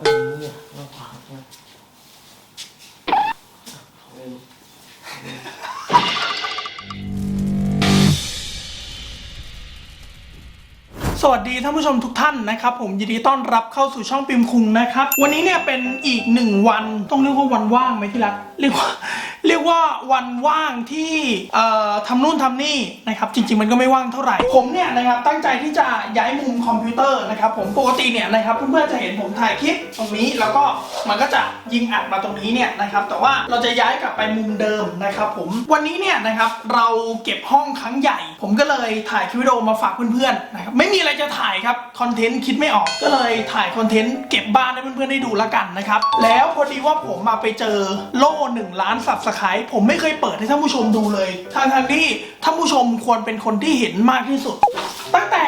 เออเร สวัสดีท่านผู้ชมทุกท่านนะครับผมยินดีต้อนรับเข้าสู่ช่องปิมคุงนะครับ วันนี้เนี่ยเป็นอีกหนึ่งวันต้องเรียกว่าวันว่างไหมที่รักเรียกว่าเรียกว่าวันว่างที่เอ่อทำนู่นทำนี่นะครับจริงๆมันก็ไม่ว่างเท่าไหร่ผมเนี่ยนะครับตั้งใจที่จะย้ายมุมคอมพิวเตอร์นะครับผมปกติเนี่ยนะครับเพื่อนๆจะเห็นผมถ่ายคลิปตรงนี้แล้วก็มันก็จะยิงอัดมาตรงนี้เนี่ยนะครับแต่ว่าเราจะย้ายกลับไปมุมเดิมนะครับผมวันนี้เนี่ยนะครับเราเก็บห้องครั้งใหญ่ ผมก็เลยถ่ายคลิปวิดีโอมาฝากเพื่อนๆนะครับไม่มีอะไรจะถ่ายครับคอนเทนต์คิดไม่ออกก็เลยถ่ายคอนเทนต์เก็บบ้านให้เพื่อนๆได้ดูล้วกันนะครับแล้วพอดีว่าผมมาไปเจอโล่1ล้านสับสไครต์ผมไม่เคยเปิดให้ท่านผู้ชมดูเลยทางทางที่ท่านผู้ชมควรเป็นคนที่เห็นมากที่สุด ตั้งแต่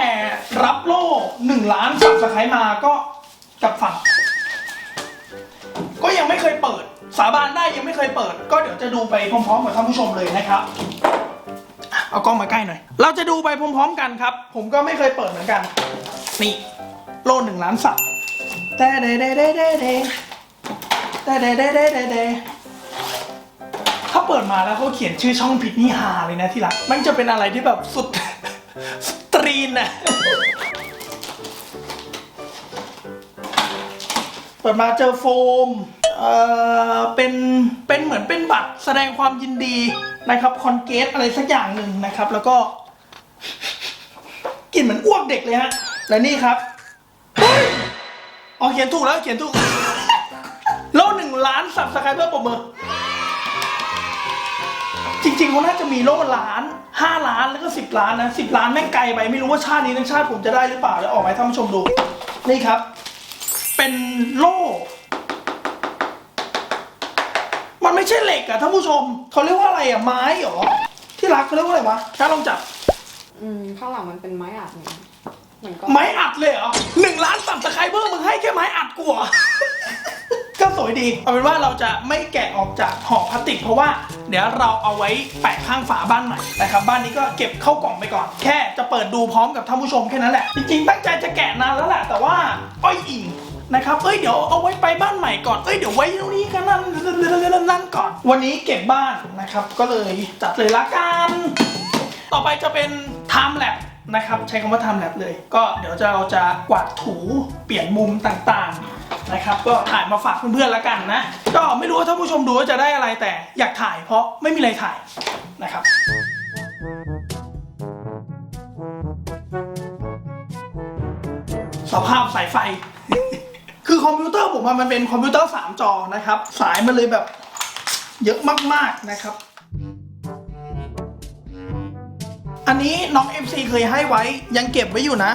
รับโล่1ล้านสับสไครต์มาก็กับฝั่งก็ยังไม่เคยเปิด สาบานได้ยังไม่เคยเปิด ก็เดี๋ยวจะดูไปพร้อมๆกับท่านผู้ชมเลยนะครับ เอากล้องมาใกล้หน่อย เราจะดูไปพร้อมๆกันครับ ผมก็ไม่เคยเปิดเหมือนกัน นี่ โลหนึ่งล้านสับแต่เดเดเดเดเดแต่เดเดเดเดเดถ้าเปิดมาแล้วเขาเขียนชื่อช่องผิดนี่ฮาเลยนะที่รัก มันจะเป็นอะไรที่แบบสุดสตรีนนะเปิดมาเจอโฟม เอ่อ เป็น เป็นเหมือนเป็นบัตรแสดงความยินดี นะครับคอนเกตอะไรสักอย่างหนึ่งนะครับ แล้วก็กลิ่นเหมือนอ้วกเด็กเลยฮะและนี่ครับเฮ้ยอ๋อเขียนถูกแล้วเขียนถูกโล่หนึ่งล้านสับสไครเบอร์ปรบมือจริงๆเขาน่าจะมีโล่ล้านห้าล้านแล้วก็สิบล้านนะสิบล้านแม่งไกลไปไม่รู้ว่าชาตินี้ทั้งชาติผมจะได้หรือเปล่าเดี๋ยวออกมาให้ท่านผู้ชมดู นี่ครับ เป็นโล่ มันไม่ใช่เหล็กอะท่านผู้ชมเขาเรียกว่าอะไรอะไม้เหรอที่รักเขาเรียกว่าอะไรวะถ้าลองจับอืมข้างหลังมันเป็นไม้อัดเนี่ยเหมือนก็ไม้อัดเลยเหรอหนึ่งล้านสับสไครเบอร์มึงให้แค่ไม้อัดกูเหรอ ก็สวยดี เอาเป็นว่าเราจะไม่แกะออกจากห่อพลาสติก เพราะว่าเดี๋ยวเราเอาไว้แปะข้างฝาบ้านใหม่นะครับบ้านนี้ก็เก็บเข้ากล่องไปก่อน แค่จะเปิดดูพร้อมกับท่านผู้ชมแค่นั้นแหละ จริงๆตั้งใจจะแกะนานแล้วแหละแต่ว่าอ้อยอิง นะครับ เอ้ยเดี๋ยวเอาไว้ไปบ้านใหม่ก่อน เอ้ยเดี๋ยวไว้ตรงนี้กันนั่นนั่นก่อน วันนี้เก็บบ้านนะครับ ก็เลยจัดเลยละกัน ต่อไปจะเป็น time lap นะครับ ใช้คำว่า time lap เลย ก็เดี๋ยวจะเราจะกวาดถูเปลี่ยนมุมต่างๆนะครับก็ถ่ายมาฝากเพื่อนๆแล้วกันนะ ก็ไม่รู้ว่าท่านผู้ชมดูว่าจะได้อะไรแต่อยากถ่ายเพราะไม่มีอะไรถ่ายนะครับสภาพสายไฟ คือคอมพิวเตอร์ผมมันเป็นคอมพิวเตอร์3จอนะครับ สายมันเลยแบบเยอะมากๆนะครับ อันนี้น้อง MC เคยให้ไว้ยังเก็บไว้อยู่นะ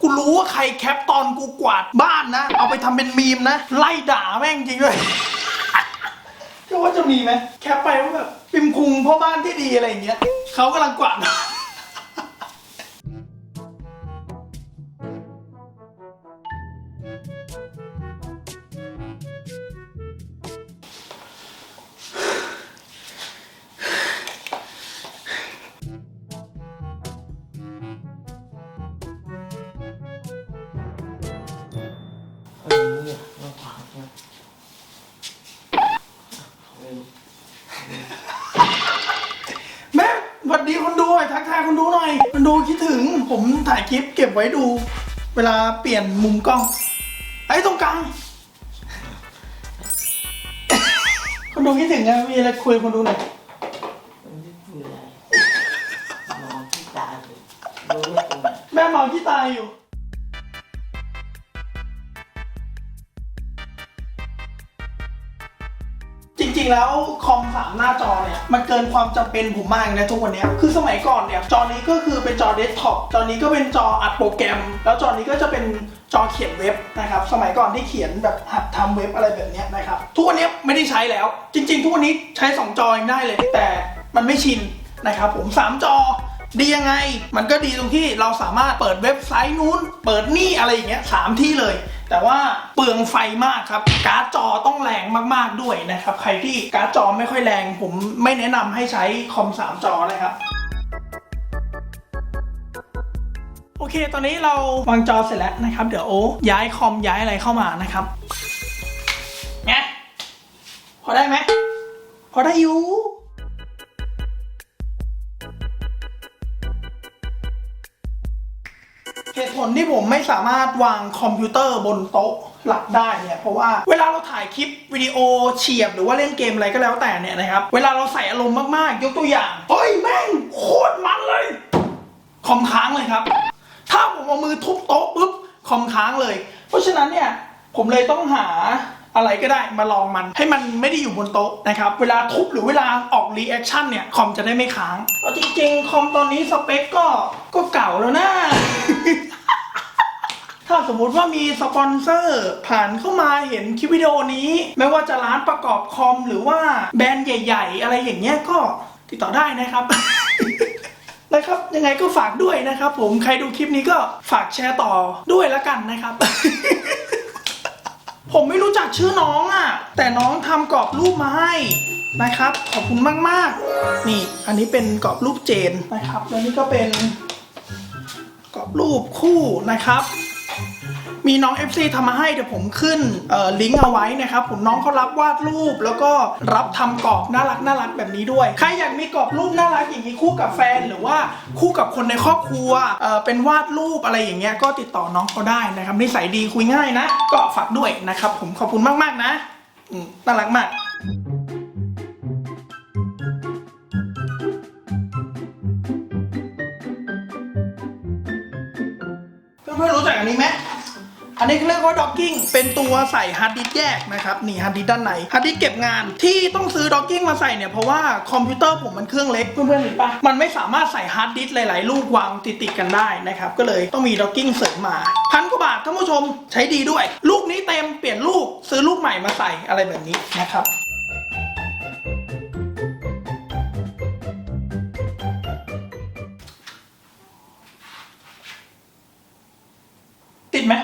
กูรู้ว่าใครแคปตอนกูกวาดบ้านนะ เอาไปทำเป็นมีมนะ ไล่ด่าแม่งจริงเลย ว่าจะมีไหมแคปไปว่าแบบปิมคุงพ่อบ้านที่ดีอะไรอย่างเงี้ยเขากำลังกวาดเออเราขวางใช่ไหมเออ แม่สวัสดีคนดูหน่อยทักทายคนดูหน่อยคนดูคิดถึงผมถ่ายคลิปเก็บไว้ดู เวลาเปลี่ยนมุมกล้องไอ้ตรงกลางคนดูคิดถึงไงมีอะไรคุยกับคนดูหน่อยมันไม่คืออะไรนอนที่ตาเลยรู้ว่าตรงไหน แม่เมาที่ตายอยู่ จริงๆ แล้วคอมสามหน้าจอเนี่ยมันเกินความจำเป็นผมมากเลยนะทุกวันนี้คือสมัยก่อนเนี่ยจอนี้ก็คือเป็นจอเดสก์ท็อปจอนี้ก็เป็นจออัดโปรแกรม แล้วจอนี้ก็จะเป็นจอเขียนเว็บนะครับสมัยก่อนที่เขียนแบบหัดทำเว็บอะไรแบบนี้นะครับทุกวันนี้ไม่ได้ใช้แล้ว จริง ๆ ทุกวันนี้ใช้ 2 จอยังได้เลย แต่มันไม่ชินนะครับผม 3 จอดียังไง มันก็ดีตรงที่เราสามารถเปิดเว็บไซต์นู้น เปิดนี่อะไรอย่างเงี้ยสามที่เลย แต่ว่าเปลืองไฟมากครับ การ์ดจอต้องแรงมากๆด้วยนะครับ ใครที่การ์ดจอไม่ค่อยแรง ผมไม่แนะนำให้ใช้คอมสามจอนะครับโอเค ตอนนี้เราวางจอเสร็จแล้วนะครับ เดี๋ยวโอ้ย้ายคอมย้ายอะไรเข้ามานะครับไงพอได้ไหม พอได้อยู่ เหตุผลที่ผมไม่สามารถวางคอมพิวเตอร์บนโต๊ะหลักได้เนี่ยเพราะว่าเวลาเราถ่ายคลิปวิดีโอเฉียบหรือว่าเล่นเกมอะไรก็แล้วแต่เนี่ยนะครับเวลาเราใส่อารมณ์มากๆ ยกตัวอย่างเฮ้ยแม่งโคตรมันเลย คอมค้างเลยครับ ถ้าผมเอามือทุบโต๊ะปุ๊บคอมค้างเลย เพราะฉะนั้นเนี่ยผมเลยต้องหาอะไรก็ได้มาลองมันให้มันไม่ได้อยู่บนโต๊ะนะครับ เวลาทุบหรือเวลาออกรีแอคชั่นเนี่ย คอมจะได้ไม่ค้างเอาจริงๆ คอมตอนนี้สเปคก็ก็เก่าแล้วนะ ถ้าสมมุติว่ามีสปอนเซอร์ผ่านเข้ามาเห็นคลิปวิดีโอนี้ ไม่ว่าจะร้านประกอบคอมหรือว่าแบรนด์ใหญ่ ๆ อะไรอย่างเงี้ยก็ติดต่อได้นะครับนะครับยังไงก็ฝากด้วยนะครับ ผมใครดูคลิปนี้ก็ฝากแชร์ต่อด้วยละกันนะครับ ผมไม่รู้จักชื่อน้องอะ แต่น้องทำกรอบรูปมาให้นะครับ ขอบคุณมากๆ นี่ อันนี้เป็นกรอบรูปเจนนะครับ แล้วนี่ก็เป็นกรอบรูปคู่นะครับ มีน้อง FC ทำมาให้เดี๋ยวผมขึ้นลิงก์เอาไว้นะครับผมน้องเขารับวาดรูปแล้วก็รับทำกรอบน่ารักน่ารักแบบนี้ด้วย ใครอยากมีกรอบรูปน่ารักอย่างนี้คู่กับแฟน หรือว่าคู่กับคนในครอบครัวเเป็นวาดรูปอะไรอย่างเงี้ยก็ติดต่อน้องเขาได้นะครับนิสัยดีคุยง่ายนะ ก็ฝากด้วยนะครับผมขอบคุณมากๆนะน่ารักมากเพื่อนๆรู้จักอันนี้ไหม อันนี้เรียกว่าด็อกกิ้งเป็นตัวใส่ฮาร์ดดิสแยกนะครับนี่ฮาร์ดดิสด้านในฮาร์ดดิสเก็บงานที่ต้องซื้อด็อกกิ้งมาใส่เนี่ยเพราะว่าคอมพิวเตอร์ผมมันเครื่องเล็กเพื่อนๆเห็นปะมันไม่สามารถใส่ฮาร์ดดิสหลาย ๆ ลูกวางติดๆกันได้นะครับก็เลยต้องมีด็อกกิ้งเสริมมาพันกว่าบาทท่านผู้ชมใช้ดีด้วย ลูกนี้เต็มเปลี่ยนลูกซื้อลูกใหม่มาใส่อะไรแบบนี้นะครับติดไหม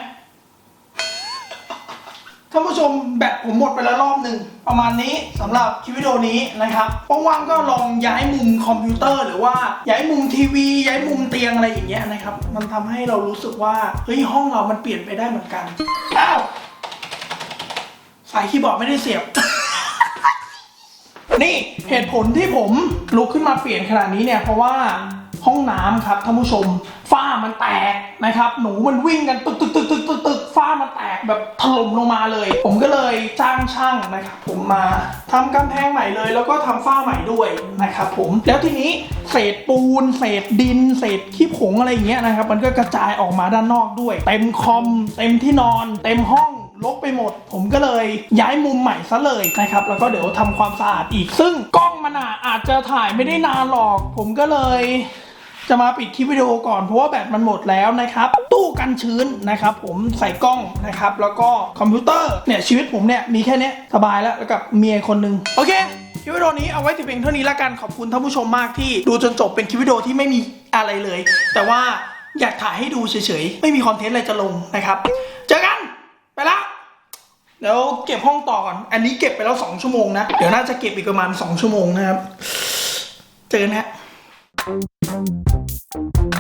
ท่านผู้ชมแบตผมหมดไปแล้วรอบหนึ่งประมาณนี้สำหรับคลิปวิดีโอนี้นะครับว่างๆก็ลองย้ายมุมคอมพิวเตอร์ หรือว่าย้ายมุมทีวี ย้ายมุมเตียงอะไรอย่างเงี้ยนะครับมันทำให้เรารู้สึกว่าเฮ้ยห้องเรามันเปลี่ยนไปได้เหมือนกันอ้าวสายคีย์บอร์ดไม่ได้เสียบนี่เหตุผลที่ผมลุกขึ้นมาเปลี่ยนขนาดนี้เนี่ยเพราะว่าห้องน้ำครับท่านผู้ชมฝ้ามันแตกนะครับ หนูมันวิ่งกันตึกตึกตึกตึกตึกตึก ฝ้ามันแตกแบบถล่มลงมาเลย ผมก็เลยจ้างช่างนะครับผมมาทำกำแพงใหม่เลย แล้วก็ทำฝ้าใหม่ด้วยนะครับผมแล้วทีนี้เศษปูน เศษดิน เศษขี้ผงอะไรอย่างเงี้ยนะครับ มันก็กระจายออกมาด้านนอกด้วย เต็มคอม เต็มที่นอน เต็มห้องลกไปหมด ผมก็เลยย้ายมุมใหม่ซะเลยนะครับ แล้วก็เดี๋ยวทำความสะอาดอีก ซึ่งกล้องมันอะอาจจะถ่ายไม่ได้นานหรอก ผมก็เลย จะมาปิดคลิปวิดีโอก่อนเพราะว่าแบตมันหมดแล้วนะครับ ตู้กันชื้นนะครับผมใส่กล้องนะครับ แล้วก็คอมพิวเตอร์เนี่ยชีวิตผมเนี่ยมีแค่นี้สบายแล้วแล้วกับเมียคนหนึ่งโอเคคลิปวิดีโอนี้เอาไว้แต่เพียงเท่านี้ละกันขอบคุณท่านผู้ชมมากที่ดูจนจบเป็นคลิปวิดีโอที่ไม่มีอะไรเลย แต่ว่าอยากถ่ายให้ดูเฉยๆ ไม่มีคอนเทนต์อะไรจะลงนะครับ เจอกันไปละเดี๋ยวเก็บห้องต่อก่อน อันนี้เก็บไปแล้ว2ชั่วโมงนะ เดี๋ยวน่าจะเก็บอีกประมาณ2ชั่วโมงนะครับ เจอกันนะ ฮะ